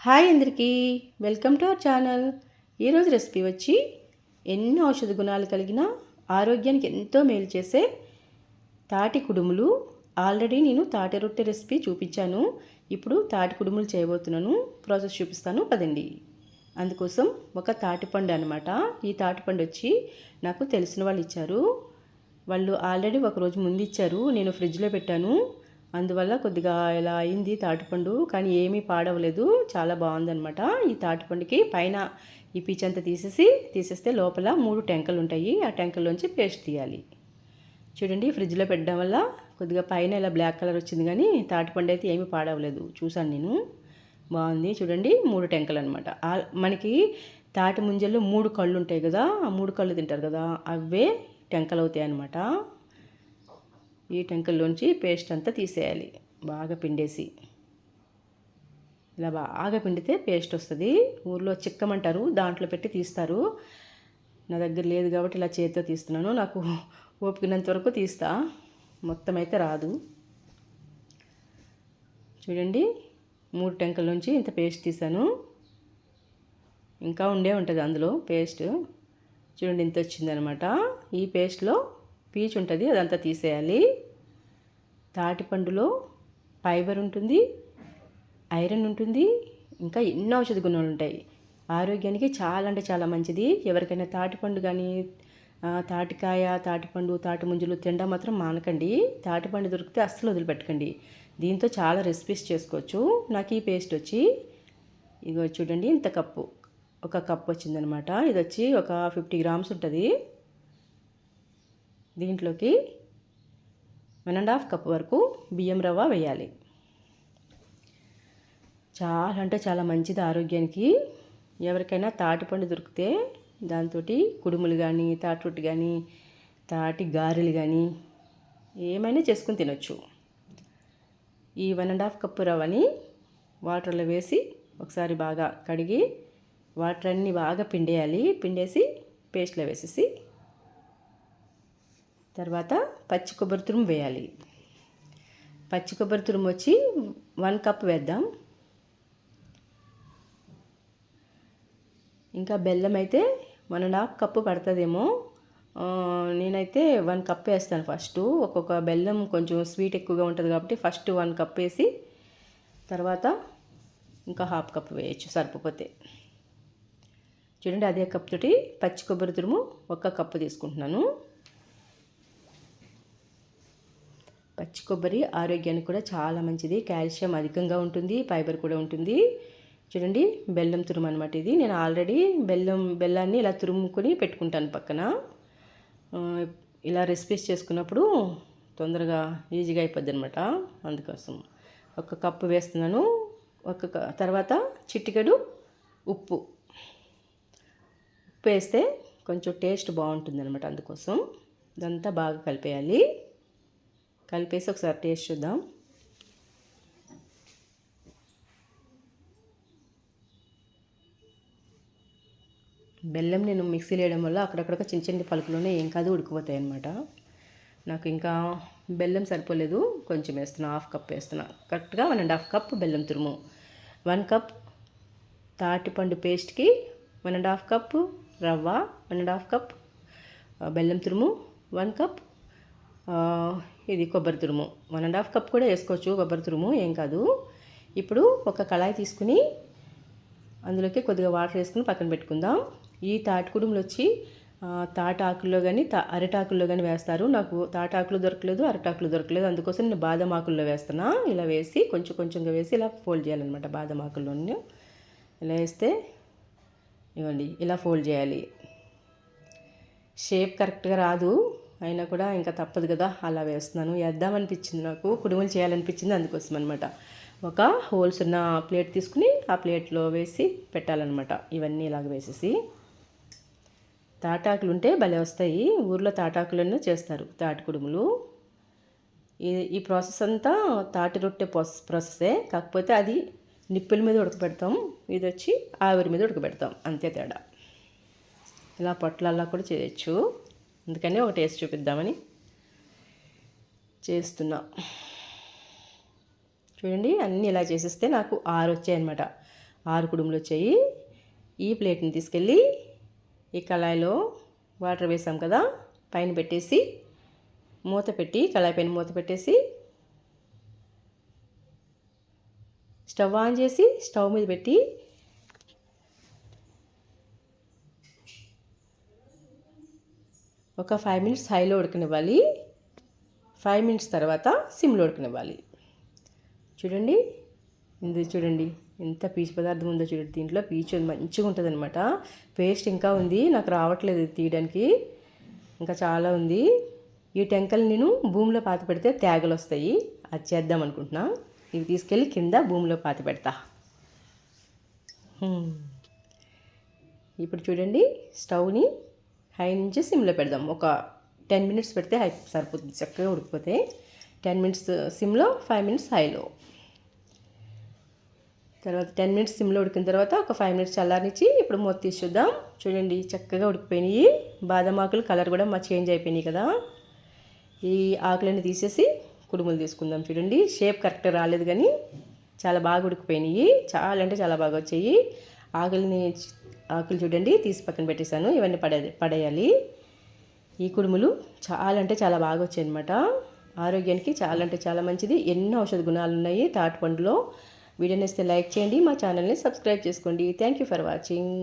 Hi అందరికీ welcome to our channel. ఈరోజు recipe వచ్చి ఎన్నో ఔషధ గుణాలు కలిగిన ఆరోగ్యానికి ఎంతో మేలు చేసే తాటి కుడుములు. ఆల్రెడీ నేను తాటి రొట్టె రెసిపీ చూపించాను. ఇప్పుడు తాటి కుడుములు చేయబోతున్నాను. ప్రాసెస్ చూపిస్తాను. పదండి. అందుకోసం ఒక తాటిపండు అనమాట ఈ తాటిపండు వచ్చి నాకు తెలిసిన వాళ్ళు ఇచ్చారు. వాళ్ళు ఆల్రెడీ ఒకరోజు ముందు ఇచ్చారు. నేను ఫ్రిడ్జ్లో పెట్టాను. అందువల్ల కొద్దిగా ఇలా అయింది తాటిపండు కానీ ఏమీ పాడవలేదు. చాలా బాగుందనమాట ఈ తాటిపండుకి పైన ఈ పీచంతా తీసేసి తీసేస్తే లోపల మూడు టెంకలు ఉంటాయి. ఆ టెంకల్లోంచి పేస్ట్ తీయాలి. చూడండి ఫ్రిడ్జ్లో పెట్టడం వల్ల కొద్దిగా పైన ఇలా బ్లాక్ కలర్ వచ్చింది కానీ తాటిపండు అయితే ఏమీ పాడవలేదు. చూసాను నేను. బాగుంది. చూడండి మూడు టెంకలు అనమాట మనకి తాటి ముంజల్లో మూడు కళ్ళు ఉంటాయి కదా ఆ మూడు కళ్ళు తింటారు కదా అవే టెంకలు అవుతాయి అనమాట ఈ టెంకల్లోంచి పేస్ట్ అంతా తీసేయాలి. బాగా పిండేసి. ఇలా బాగా పిండితే పేస్ట్ వస్తుంది. ఊర్లో చిక్కమంటారు దాంట్లో పెట్టి తీస్తారు. నా దగ్గర లేదు కాబట్టి ఇలా చేతితో తీస్తున్నాను. నాకు ఓపికనంత వరకు తీస్తా. మొత్తం అయితే రాదు. చూడండి మూడు టెంకల నుంచి ఇంత పేస్ట్ తీసాను ఇంకా ఉండే ఉంటుంది అందులో పేస్ట్. చూడండి ఇంత వచ్చిందనమాట. ఈ పేస్ట్లో పీచు ఉంటుంది అదంతా తీసేయాలి. తాటిపండులో ఫైబర్ ఉంటుంది ఐరన్ ఉంటుంది ఇంకా ఎన్నో ఔషధ గుణాలు ఉంటాయి. ఆరోగ్యానికి చాలా అంటే చాలా మంచిది. ఎవరికైనా తాటిపండు కానీ తాటికాయ తాటిపండు తాటి ముంజులు తినడం మాత్రం మానకండి. తాటిపండు దొరికితే అస్సలు వదిలిపెట్టకండి. దీంతో చాలా రెసిపీస్ చేసుకోవచ్చు. నాకు ఈ పేస్ట్ వచ్చి ఇగో చూడండి ఇంత కప్పు. ఒక కప్ వచ్చిందనమాట. ఇది వచ్చి ఒక ఫిఫ్టీ గ్రామ్స్ ఉంటుంది. దీంట్లోకి వన్ అండ్ హాఫ్ కప్ వరకు బియ్యం రవ్వ వేయాలి. చాలా అంటే చాలా మంచిది ఆరోగ్యానికి. ఎవరికైనా తాటిపండు దొరికితే దాంతో కుడుములు కానీ తాటి రొట్టి కానీ తాటి గారెలు కానీ ఏమైనా చేసుకుని తినొచ్చు. ఈ వన్ అండ్ హాఫ్ కప్పు రవ్వని వాటర్లో వేసి ఒకసారి బాగా కడిగి వాటర్ అన్నీ బాగా పిండేయాలి. పిండేసి పేస్ట్లో వేసేసి తర్వాత పచ్చి కొబ్బరి తురుము వేయాలి. పచ్చి కొబ్బరి తురుము వచ్చి వన్ కప్ వేద్దాం. ఇంకా బెల్లం అయితే వన్ అండ్ హాఫ్ కప్పు పడుతుందేమో. నేనైతే వన్ కప్ వేస్తాను ఫస్ట్. ఒక్కొక్క బెల్లం కొంచెం స్వీట్ ఎక్కువగా ఉంటుంది కాబట్టి ఫస్ట్ వన్ కప్ వేసి తర్వాత ఇంకా హాఫ్ కప్ వేయచ్చు సరిపోతే. చూడండి అదే కప్ తోటి పచ్చి కొబ్బరి తురుము ఒక్క కప్పు తీసుకుంటున్నాను. పచ్చి కొబ్బరి ఆరోగ్యానికి కూడా చాలా మంచిది. కాల్షియం అధికంగా ఉంటుంది ఫైబర్ కూడా ఉంటుంది. చూడండి బెల్లం తురుము అనమాట ఇది. నేను ఆల్రెడీ బెల్లం బెల్లాన్ని ఇలా తురుముకొని పెట్టుకుంటాను పక్కన. ఇలా రెసిపీస్ చేసుకున్నప్పుడు తొందరగా ఈజీగా అయిపోద్ది అనమాట అందుకోసం. ఒక కప్పు వేస్తున్నాను. ఒక తర్వాత చిటికెడు ఉప్పు. ఉప్పు వేస్తే కొంచెం టేస్ట్ బాగుంటుంది అనమాట అందుకోసం. ఇదంతా బాగా కలిపేయాలి. కలిపేసి ఒకసారి టేస్ట్ చూద్దాం. బెల్లం నేను మిక్సీలో వేయడం వల్ల అక్కడక్కడ చిన్న చిన్న పలుకులోనే ఏం కాదు ఉడికిపోతాయి అనమాట నాకు ఇంకా బెల్లం సరిపోలేదు కొంచెం వేస్తున్నా హాఫ్ కప్ వేస్తున్నా. కరెక్ట్గా వన్ అండ్ హాఫ్ కప్ బెల్లం తురుము. వన్ కప్ తాటిపండు పేస్ట్కి వన్ అండ్ హాఫ్ కప్ రవ్వ వన్ అండ్ హాఫ్ కప్ బెల్లం తురుము వన్ కప్ ఇది కొబ్బరి తురుము. వన్ అండ్ హాఫ్ కప్ కూడా వేసుకోవచ్చు కొబ్బరి తురుము ఏం కాదు. ఇప్పుడు ఒక కళాయి తీసుకుని అందులోకి కొద్దిగా వాటర్ వేసుకుని పక్కన పెట్టుకుందాం. ఈ తాటి కుడుములు వచ్చి తాటాకుల్లో కానీ తా అరటాకుల్లో కానీ వేస్తారు. నాకు తాటాకులు దొరకలేదు అరటాకులు దొరకలేదు. అందుకోసం నేను బాదం ఆకుల్లో వేస్తున్నా. ఇలా వేసి కొంచెం కొంచెంగా వేసి ఇలా ఫోల్డ్ చేయాలన్నమాట బాదం ఆకుల్లోని. ఇలా వేస్తే ఇవ్వండి ఇలా ఫోల్డ్ చేయాలి. షేప్ కరెక్ట్గా రాదు. అయినా కూడా ఇంకా తప్పదు కదా అలా వేస్తున్నాను. వేద్దామనిపించింది నాకు. కుడుములు చేయాలనిపించింది అందుకోసం అనమాట ఒక హోల్స్ ఉన్న ప్లేట్ తీసుకుని ఆ ప్లేట్లో వేసి పెట్టాలన్నమాట. ఇవన్నీ ఇలాగ వేసేసి. తాటాకులు ఉంటే భలే వస్తాయి. ఊర్లో తాటాకులన్నీ చేస్తారు తాటి కుడుములు. ఈ ఈ ప్రాసెస్ అంతా తాటి రొట్టె ప్రాసెస్ ప్రాసెసే. కాకపోతే అది నిప్పుల మీద ఉడకబెడతాం. ఇది వచ్చి ఆవిరి మీద ఉడకబెడతాం. అంతే తేడా. ఇలా పొట్లల్లా కూడా చేయొచ్చు. అందుకనే ఒక టేస్ట్ చూపిద్దామని చేస్తున్నా. చూడండి అన్నీ ఇలా చేసేస్తే నాకు ఆరు వచ్చాయన్నమాట. ఆరు కుడుములు వచ్చాయి. ఈ ప్లేట్ని తీసుకెళ్ళి ఈ కళాయిలో వాటర్ వేసాం కదా పైన పెట్టేసి మూత పెట్టి కళాయి పైన మూత పెట్టేసి స్టవ్ ఆన్ చేసి స్టవ్ మీద పెట్టి ఒక ఫైవ్ మినిట్స్ హైలో ఉడకనివ్వాలి. ఫైవ్ మినిట్స్ తర్వాత సిమ్లో ఉడకనివ్వాలి. చూడండి. ఇది చూడండి. ఎంత పీచు పదార్థం ఉందో చూడండి. దీంట్లో పీచు మంచిగా ఉంటుంది అనమాట పేస్ట్ ఇంకా ఉంది. నాకు రావట్లేదు తీయడానికి. ఇంకా చాలా ఉంది. ఈ టెంకలు నేను భూమిలో పాతి పెడితే తేగలు వస్తాయి. అది చేద్దాం అనుకుంటున్నా. ఇవి తీసుకెళ్ళి కింద భూమిలో పాతి పెడతా. ఇప్పుడు చూడండి. స్టవ్ని హై నుంచి సిమ్లో పెడదాం. ఒక టెన్ మినిట్స్ పెడితే హై సరిపోతుంది. చక్కగా ఉడికిపోతే టెన్ మినిట్స్ సిమ్లో ఫైవ్ మినిట్స్ హైలో తర్వాత టెన్ మినిట్స్ సిమ్లో ఉడికిన తర్వాత ఒక ఫైవ్ మినిట్స్ చల్లారనిచ్చి ఇప్పుడు మూత తీసి చూద్దాం చూడండి చక్కగా ఉడికిపోయినాయి. బాదం ఆకులు కలర్ కూడా మా చేంజ్ అయిపోయినాయి కదా. ఈ ఆకులన్నీ తీసేసి కుడుములు తీసుకుందాం చూడండి. షేప్ కరెక్ట్ రాలేదు కానీ చాలా బాగా ఉడికిపోయినాయి. చాలా అంటే చాలా బాగా వచ్చాయి. ఆకులని ఆకులు చూడండి తీసి పక్కన పెట్టేశాను. ఇవన్నీ పడే పడేయాలి. ఈ కుడుములు చాలా అంటే చాలా బాగా వచ్చాయి అనమాట ఆరోగ్యానికి చాలా అంటే చాలా మంచిది. ఎన్నో ఔషధ గుణాలు ఉన్నాయి తాటిపండులో పండులో. వీడియోని లైక్ చేయండి మా ఛానల్ని సబ్స్క్రైబ్ చేసుకోండి. Thank you for watching